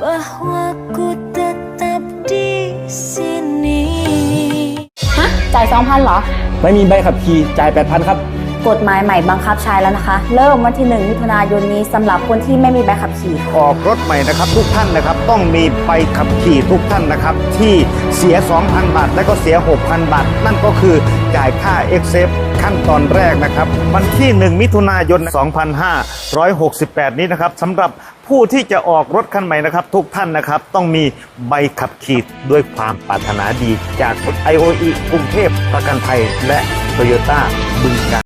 bahwa ku tetap di sini ฮะจ่าย2,000เหรอ ไม่มีใบขับขี่จ่าย 8,000 ครับ กฎหมายใหม่บังคับใช้แล้วนะคะ เริ่มวันที่1มิถุนายนนี้สำหรับคนที่ไม่มีใบขับขี่ออกรถใหม่นะครับ ทุกท่านนะครับ ต้องมีใบขับขี่ทุกท่านนะครับ ที่เสีย 2,000 บาท และก็เสีย 6,000 บาท นั่นก็คือจ่ายค่า e x c e p ขั้นตอนแรกนะครับ วันที่ 1 มิถุนายน 2568 นี้นะครับสำหรับผู้ที่จะออกรถคันใหม่นะครับ ทุกท่านนะครับ ต้องมีใบขับขี่ด้วยความปรารถนาดีจาก IOE กรุงเทพประกันภัยและโตโยต้าบึงกาฬ